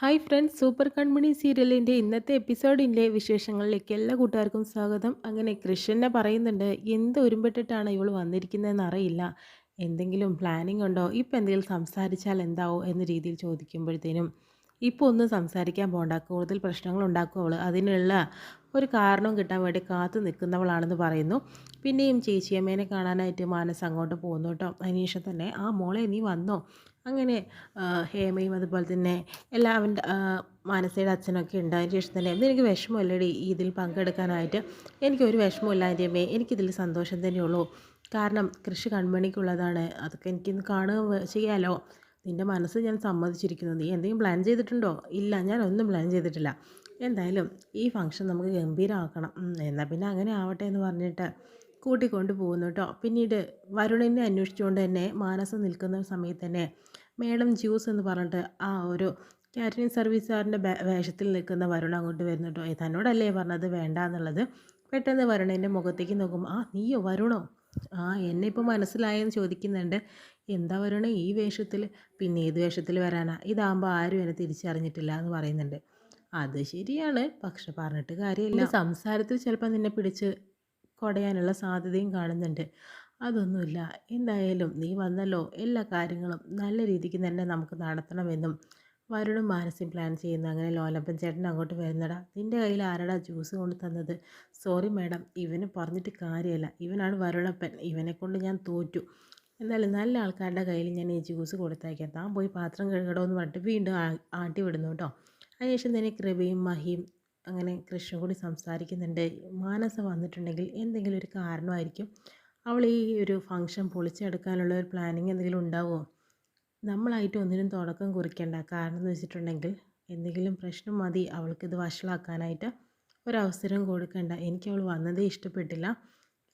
Hi friends super കൺമണി സീരിയലിന്റെ ഇന്നത്തെ എപ്പിസോഡിന്റെ വിശേഷങ്ങളിലേക്ക് എല്ലാ കൂട്ടുകാർക്കും സ്വാഗതം. അങ്ങനെ കൃഷ്ണനെ പറയുന്നുണ്ട് എന്ത് ഒരുമ്പെട്ടിട്ടാണ് ഇവൾ വന്നിരിക്കുന്നതെന്ന് അറിയില്ല. എന്തെങ്കിലും പ്ലാനിംഗ് ഉണ്ടോ? ഇപ്പം എന്തെങ്കിലും സംസാരിച്ചാൽ എന്താവോ? എന്ന രീതിയിൽ ചോദിക്കുമ്പോഴത്തേനും ഇപ്പോൾ ഒന്നും സംസാരിക്കാൻ പോകണ്ട കൂടുതൽ പ്രശ്നങ്ങൾ ഉണ്ടാക്കും അവൾ അതിനുള്ള ഒരു കാരണം കിട്ടാൻ വേണ്ടി കാത്തു നിൽക്കുന്നവളാണെന്ന് പറയുന്നു. പിന്നെയും ചേച്ചിയമ്മേനെ കാണാനായിട്ട് മാനസ് അങ്ങോട്ട് പോകുന്നു കേട്ടോ. അതിനുശേഷം തന്നെ ആ മോളെ നീ വന്നോ? അങ്ങനെ ഹേമയും അതുപോലെ തന്നെ എല്ലാവന്റെ മാനസയുടെ അച്ഛനൊക്കെ ഉണ്ട്. അതിന് ശേഷം തന്നെ എനിക്ക് വിഷമമല്ലടി. ഇതിൽ പങ്കെടുക്കാനായിട്ട് എനിക്കൊരു വിഷമമില്ല എന്റെ അമ്മേ. എനിക്കിതിൽ സന്തോഷം തന്നെയുള്ളൂ. കാരണം കൃഷി കൺമണിക്കുള്ളതാണ്. അതൊക്കെ എനിക്കിന്ന് കാണുക ചെയ്യാമല്ലോ നിന്റെ മനസ്സ് ഞാൻ സമ്മതിച്ചിരിക്കുന്നു. നീ എന്തെങ്കിലും പ്ലാൻ ചെയ്തിട്ടുണ്ടോ? ഇല്ല ഞാൻ ഒന്നും പ്ലാൻ ചെയ്തിട്ടില്ല. എന്തായാലും ഈ ഫംഗ്ഷൻ നമുക്ക് ഗംഭീരമാക്കണം എന്നാൽ പിന്നെ അങ്ങനെ ആവട്ടെ എന്ന് പറഞ്ഞിട്ട് കൂട്ടിക്കൊണ്ട് പോകുന്നു കേട്ടോ പിന്നീട് വരുണിനെ അന്വേഷിച്ചുകൊണ്ട് തന്നെ മാനസം നിൽക്കുന്ന സമയത്ത് തന്നെ മേഡം ജ്യൂസ് എന്ന് പറഞ്ഞിട്ട് ആ ഒരു കാറ്ററിംഗ് സർവീസുകാരന്റെ വേഷത്തിൽ നിൽക്കുന്ന വരുൺ അങ്ങോട്ട് വരുന്നു കേട്ടോ തന്നോടല്ലേ പറഞ്ഞത്? വേണ്ട എന്നുള്ളത് പെട്ടെന്ന് വരുണേന്റെ മുഖത്തേക്ക് നോക്കും ആ നീയോ വരുണോ? ആ എന്നെ ഇപ്പോൾ മനസ്സിലായെന്ന് ചോദിക്കുന്നുണ്ട്. എന്താ വരണേ ഈ വേഷത്തിൽ പിന്നെ ഏത് വേഷത്തിൽ വരാനാ? ഇതാകുമ്പോൾ ആരും എന്നെ തിരിച്ചറിഞ്ഞിട്ടില്ല എന്ന് പറയുന്നുണ്ട്. അത് ശരിയാണ്. പക്ഷെ പറഞ്ഞിട്ട് കാര്യമില്ല. സംസാരത്തിൽ ചിലപ്പോൾ നിന്നെ പിടിച്ച് കൊടയാനുള്ള സാധ്യതയും കാണുന്നുണ്ട്. അതൊന്നുമില്ല. എന്തായാലും നീ വന്നല്ലോ. എല്ലാ കാര്യങ്ങളും നല്ല രീതിക്ക് തന്നെ നമുക്ക് നടത്തണമെന്നും വരുണും മാനസികം പ്ലാൻ ചെയ്യുന്നു. അങ്ങനെ ലോലപ്പൻ ചേട്ടൻ അങ്ങോട്ട് വരുന്നടാ. നിന്റെ കയ്യിൽ ആരടാ ജ്യൂസ് കൊണ്ട് തന്നത്? സോറി മാഡം ഇവന് പറഞ്ഞിട്ട് കാര്യമല്ല ഇവനാണ് വരുണപ്പൻ ഇവനെ കൊണ്ട് ഞാൻ തോറ്റു. എന്നാലും നല്ല ആൾക്കാരുടെ കയ്യിൽ ഞാൻ ഈ ജ്യൂസ് കൊടുത്തയക്കാം. താൻ പോയി പാത്രം കഴുകടോ എന്ന് പറഞ്ഞിട്ട് വീണ്ടും ആട്ടി വിടുന്നു കേട്ടോ. അതിനുശേഷം തന്നെ കൃപയും മഹിയും അങ്ങനെ കൃഷ്ണൻ കൂടി സംസാരിക്കുന്നുണ്ട്. മാനസ വന്നിട്ടുണ്ടെങ്കിൽ എന്തെങ്കിലും ഒരു കാരണമായിരിക്കും. അവൾ ഈ ഒരു ഫംഗ്ഷൻ പൊളിച്ചെടുക്കാനുള്ള ഒരു പ്ലാനിങ് എന്തെങ്കിലും ഉണ്ടാവുമോ? നമ്മളായിട്ട് ഒന്നിനും തുടക്കം കുറിക്കേണ്ട. കാരണം എന്ന് വെച്ചിട്ടുണ്ടെങ്കിൽ എന്തെങ്കിലും പ്രശ്നം മതി അവൾക്കിത് വഷളാക്കാനായിട്ട് ഒരവസരം കൊടുക്കേണ്ട. എനിക്ക് അവൾ വന്നതേ ഇഷ്ടപ്പെട്ടില്ല.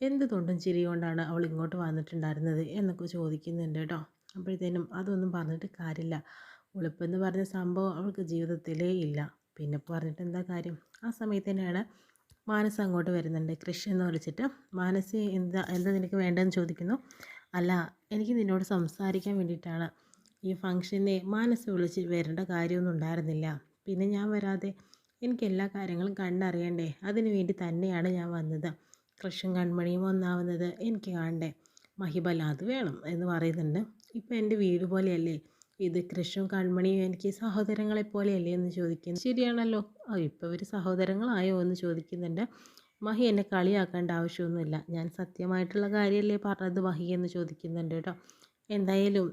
എന്ത് തൊണ്ടും ചിരി കൊണ്ടാണ് അവൾ ഇങ്ങോട്ട് വന്നിട്ടുണ്ടായിരുന്നത് എന്നൊക്കെ ചോദിക്കുന്നുണ്ട് കേട്ടോ. അപ്പോഴത്തേനും അതൊന്നും പറഞ്ഞിട്ട് കാര്യമില്ല. ഉളുപ്പെന്ന് പറഞ്ഞ സംഭവം അവൾക്ക് ജീവിതത്തിലേ ഇല്ല. പിന്നെ പറഞ്ഞിട്ട് എന്താ കാര്യം? ആ സമയത്ത് തന്നെയാണ് മാനസ് അങ്ങോട്ട് വരുന്നുണ്ട്. കൃഷി എന്ന് വിളിച്ചിട്ട് മാനസ് എന്താ എന്താ നിനക്ക് വേണ്ടതെന്ന് ചോദിക്കുന്നു? അല്ല എനിക്ക് നിന്നോട് സംസാരിക്കാൻ വേണ്ടിയിട്ടാണ്. ഈ ഫംഗ്ഷനെ മാനസ് വിളിച്ച് വരേണ്ട കാര്യമൊന്നും ഉണ്ടായിരുന്നില്ല. പിന്നെ ഞാൻ വരാതെ എനിക്ക് എല്ലാ കാര്യങ്ങളും കണ്ടറിയണ്ടേ? അതിനു വേണ്ടി തന്നെയാണ് ഞാൻ വന്നത്. കൃഷ്ണൻ കൺമണിയും ഒന്നാവുന്നത് എനിക്ക് കാണണ്ടേ? മഹിബല അത് വേണം എന്ന് പറയുന്നുണ്ട്. ഇപ്പം എന്റെ വീട് പോലെയല്ലേ? ഇത് കൃഷ്ണൻ കൺമണിയും എനിക്ക് സഹോദരങ്ങളെ പോലെയല്ലേ എന്ന് ചോദിക്കുന്നു. ശരിയാണല്ലോ? ആ ഇപ്പോൾ ഇവർ സഹോദരങ്ങളായോ എന്ന് ചോദിക്കുന്നുണ്ട്. മഹി എന്നെ കളിയാക്കേണ്ട ആവശ്യമൊന്നുമില്ല. ഞാൻ സത്യമായിട്ടുള്ള കാര്യമല്ലേ പറഞ്ഞത് മഹി എന്ന് ചോദിക്കുന്നുണ്ട് കേട്ടോ. എന്തായാലും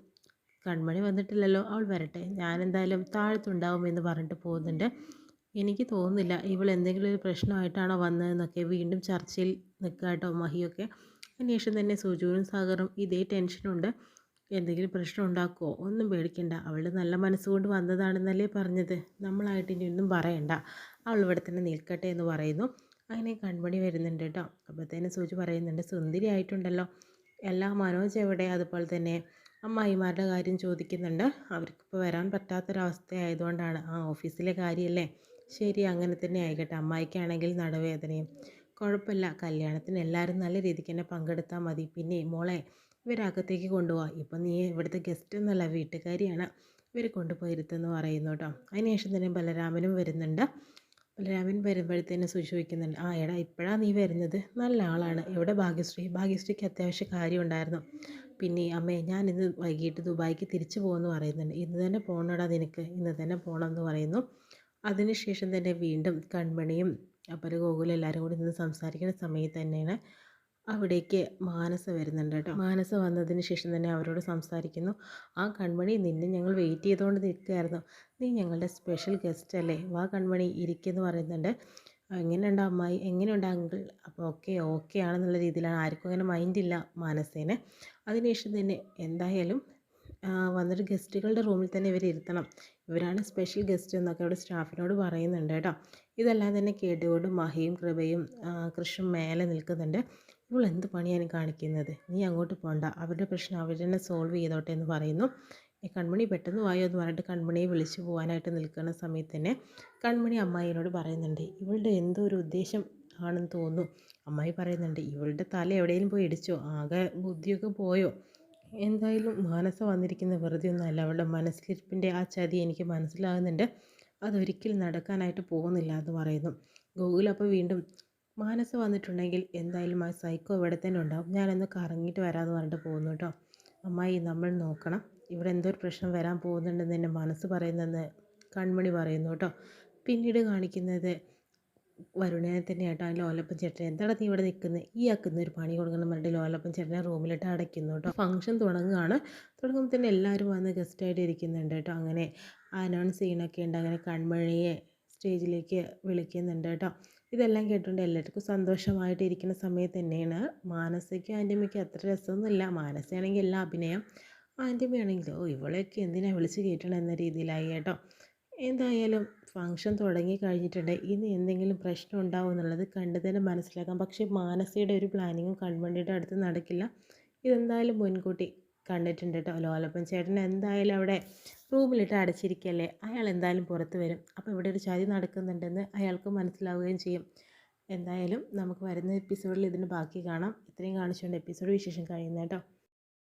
കൺമണി വന്നിട്ടില്ലല്ലോ. അവൾ വരട്ടെ. ഞാനെന്തായാലും താഴത്തുണ്ടാവും എന്ന് പറഞ്ഞിട്ട് പോകുന്നുണ്ട്. എനിക്ക് തോന്നുന്നില്ല ഇവൾ എന്തെങ്കിലും ഒരു പ്രശ്നമായിട്ടാണോ വന്നതെന്നൊക്കെ വീണ്ടും ചർച്ചയിൽ നിൽക്കുക കേട്ടോ മഹിയൊക്കെ. അന്വേഷണം തന്നെ സുജുവിനും സാഗറും ഇതേ ടെൻഷനുണ്ട് എന്തെങ്കിലും പ്രശ്നം ഉണ്ടാക്കുമോ ഒന്നും പേടിക്കണ്ട. അവൾ നല്ല മനസ്സുകൊണ്ട് വന്നതാണെന്നല്ലേ പറഞ്ഞത്. നമ്മളായിട്ട് ഇനി ഒന്നും പറയണ്ട. അവൾ ഇവിടെ തന്നെ നിൽക്കട്ടെ എന്ന് പറയുന്നു. അങ്ങനെ കൺമണി വരുന്നുണ്ട് കേട്ടോ. അപ്പോഴത്തേനും സൂചി പറയുന്നുണ്ട് സുന്ദരി ആയിട്ടുണ്ടല്ലോ. എല്ലാ മനോജ് എവിടെ? അതുപോലെ തന്നെ അമ്മായിമാരുടെ കാര്യം ചോദിക്കുന്നുണ്ട്. അവർക്കിപ്പോൾ വരാൻ പറ്റാത്തൊരവസ്ഥ ആയതുകൊണ്ടാണ് ആ ഓഫീസിലെ കാര്യമല്ലേ ശരി അങ്ങനെ തന്നെ ആയിക്കട്ടെ. അമ്മായിക്കാണെങ്കിൽ നടവേദനയും. കുഴപ്പമില്ല. കല്യാണത്തിന് എല്ലാവരും നല്ല രീതിക്ക് തന്നെ പങ്കെടുത്താൽ മതി. പിന്നെ മോളെ ഇവരകത്തേക്ക് കൊണ്ടുപോകാം ഇപ്പം നീ ഇവിടുത്തെ ഗസ്റ്റ് എന്നല്ല വീട്ടുകാരിയാണ്. ഇവരെ കൊണ്ടുപോയിരുത്തെന്ന് പറയുന്നു കേട്ടോ. അതിനുശേഷം തന്നെ ബലരാമനും വരുന്നുണ്ട്. ബലരാമൻ വരുമ്പോഴത്തേനും സൂചിപ്പിക്കുന്നുണ്ട് ആ എടാ ഇപ്പോഴാണ് നീ വരുന്നത്. നല്ല ആളാണ്. എവിടെ ഭാഗ്യശ്രീ? ഭാഗ്യശ്രീക്ക് അത്യാവശ്യം കാര്യം ഉണ്ടായിരുന്നു പിന്നെ അമ്മേ ഞാൻ ഇന്ന് വൈകിട്ട് ദുബായിക്ക് തിരിച്ചു പോകുമെന്ന് പറയുന്നുണ്ട്. ഇന്ന് തന്നെ പോകണടാ നിനക്ക്. ഇന്ന് തന്നെ പോകണം എന്ന് പറയുന്നു അതിനുശേഷം തന്നെ വീണ്ടും കൺമണിയും അപ്പര് ഗോകുലും എല്ലാവരും കൂടി നിന്ന് സംസാരിക്കുന്ന സമയത്ത് തന്നെയാണ് അവിടേക്ക് മാനസ വരുന്നുണ്ട് കേട്ടോ. മാനസ വന്നതിന് ശേഷം തന്നെ അവരോട് സംസാരിക്കുന്നു. ആ കൺമണി നിന്നെ ഞങ്ങൾ വെയിറ്റ് ചെയ്തുകൊണ്ട് നിൽക്കുകയായിരുന്നു. നീ ഞങ്ങളുടെ സ്പെഷ്യൽ ഗസ്റ്റ് അല്ലേ? വാ കൺമണി ഇരിക്കുമെന്ന് പറയുന്നുണ്ട്. എങ്ങനെയുണ്ട് അമ്മായി? എങ്ങനെയുണ്ട് അങ്കിൾ അപ്പോൾ ഓക്കെ ഓക്കെ ആണെന്നുള്ള രീതിയിലാണ്. ആർക്കും അങ്ങനെ മൈൻഡില്ല മാനസേനെ. അതിനുശേഷം തന്നെ എന്തായാലും വന്നിട്ട് ഗസ്റ്റുകളുടെ റൂമിൽ തന്നെ ഇവർ ഇരുത്തണം. ഇവരാണ് സ്പെഷ്യൽ ഗസ്റ്റ് എന്നൊക്കെ അവിടെ സ്റ്റാഫിനോട് പറയുന്നുണ്ട് കേട്ടോ. ഇതെല്ലാം തന്നെ കേട്ടുകൊണ്ട് മഹിയും കൃപയും കൃഷും മേലെ നിൽക്കുന്നുണ്ട്. ഇവൾ എന്ത് പണിയാണ് കാണിക്കുന്നത്? നീ അങ്ങോട്ട് പോകണ്ട അവരുടെ പ്രശ്നം അവർ തന്നെ സോൾവ് ചെയ്തോട്ടെ എന്ന് പറയുന്നു. കൺമണി പെട്ടെന്ന് വായോ എന്ന് പറഞ്ഞിട്ട് കൺമണിയെ വിളിച്ചു പോകാനായിട്ട് നിൽക്കുന്ന സമയത്ത് തന്നെ കൺമണി അമ്മായിനോട് പറയുന്നുണ്ട് ഇവളുടെ എന്തോ ഒരു ഉദ്ദേശം ആണെന്ന് തോന്നുന്നു. അമ്മായി പറയുന്നുണ്ട് ഇവളുടെ തല എവിടെയെങ്കിലും പോയി ഇടിച്ചോ? ആകെ ബുദ്ധിയൊക്കെ പോയോ? എന്തായാലും മാനസ വന്നിരിക്കുന്ന വെറുതെ ഒന്നുമല്ല അവളുടെ മനസ്സിലിരിപ്പിന്റെ ആ ചതി എനിക്ക് മനസ്സിലാകുന്നുണ്ട്. അതൊരിക്കലും നടക്കാനായിട്ട് പോകുന്നില്ല എന്ന് പറയുന്നു. ഗോകുൽ അപ്പോൾ വീണ്ടും മാനസ് വന്നിട്ടുണ്ടെങ്കിൽ എന്തായാലും ആ സൈക്കോ ഇവിടെ തന്നെ ഉണ്ടാവും. ഞാനൊന്ന് കറങ്ങിയിട്ട് വരാമെന്ന് പറഞ്ഞിട്ട് പോകുന്നു കേട്ടോ. അമ്മായി നമ്മൾ നോക്കണം. ഇവിടെ എന്തോ ഒരു പ്രശ്നം വരാൻ പോകുന്നുണ്ടെന്ന് എന്റെ മനസ്സ് പറയുന്നതെന്ന് കൺമണി പറയുന്നു കേട്ടോ. പിന്നീട് കാണിക്കുന്നത് വരുണനെ തന്നെയാട്ടോ ആ ലോലപ്പൻ ചേട്ടൻ എന്താണ് നീ ഇവിടെ നിൽക്കുന്നത് ഈ ആക്കുന്ന ഒരു പണി കൊടുക്കണം പറഞ്ഞിട്ട് ലോലപ്പൻ ചേട്ടനെ റൂമിലിട്ട് അടയ്ക്കുന്നു കേട്ടോ. ഫംഗ്ഷൻ തുടങ്ങുകയാണ്. തുടങ്ങുമ്പോൾ തന്നെ എല്ലാവരും വന്ന് ഗസ്റ്റായിട്ട് ഇരിക്കുന്നുണ്ട് കേട്ടോ. അങ്ങനെ അനൗൺസ് ചെയ്യണമൊക്കെ ഉണ്ട്. അങ്ങനെ കൺമണിയെ സ്റ്റേജിലേക്ക് വിളിക്കുന്നുണ്ട് കേട്ടോ. ഇതെല്ലാം കേട്ടുകൊണ്ട് എല്ലാവർക്കും സന്തോഷമായിട്ട് ഇരിക്കുന്ന സമയത്ത് തന്നെയാണ്. മാനസയ്ക്കും ആന്റിമ്മയ്ക്കും അത്ര രസമൊന്നുമില്ല. മാനസയാണെങ്കിൽ എല്ലാ അഭിനയം. ആന്റിമ്മയാണെങ്കിൽ ഓ ഇവളെയൊക്കെ എന്തിനാണ് വിളിച്ച് കയറ്റണം എന്ന രീതിയിലായി കേട്ടോ. എന്തായാലും ഫങ്ഷൻ തുടങ്ങി കഴിഞ്ഞിട്ടുണ്ട്. ഇനി എന്തെങ്കിലും പ്രശ്നം ഉണ്ടാവും എന്നുള്ളത് കണ്ടു തന്നെ മനസ്സിലാക്കാം. പക്ഷേ മാനസയുടെ ഒരു പ്ലാനിങ്ങും കൺവണ്ടിയുടെ അടുത്ത് നടക്കില്ല. ഇതെന്തായാലും മുൻകൂട്ടി കണ്ടിട്ടുണ്ട് കേട്ടോ ലോലപ്പൻ ചേട്ടൻ എന്തായാലും അവിടെ റൂമിലിട്ട് അടച്ചിരിക്കല്ലേ? അയാൾ എന്തായാലും പുറത്ത് വരും. അപ്പോൾ ഇവിടെ ഒരു ചതി നടക്കുന്നുണ്ടെന്ന് അയാൾക്ക് മനസ്സിലാവുകയും ചെയ്യും. എന്തായാലും നമുക്ക് വരുന്ന എപ്പിസോഡിൽ ഇതിന് ബാക്കി കാണാം. ഇത്രയും കാണിച്ചുകൊണ്ട് എപ്പിസോഡ് വിശേഷം കഴിയുന്ന കേട്ടോ.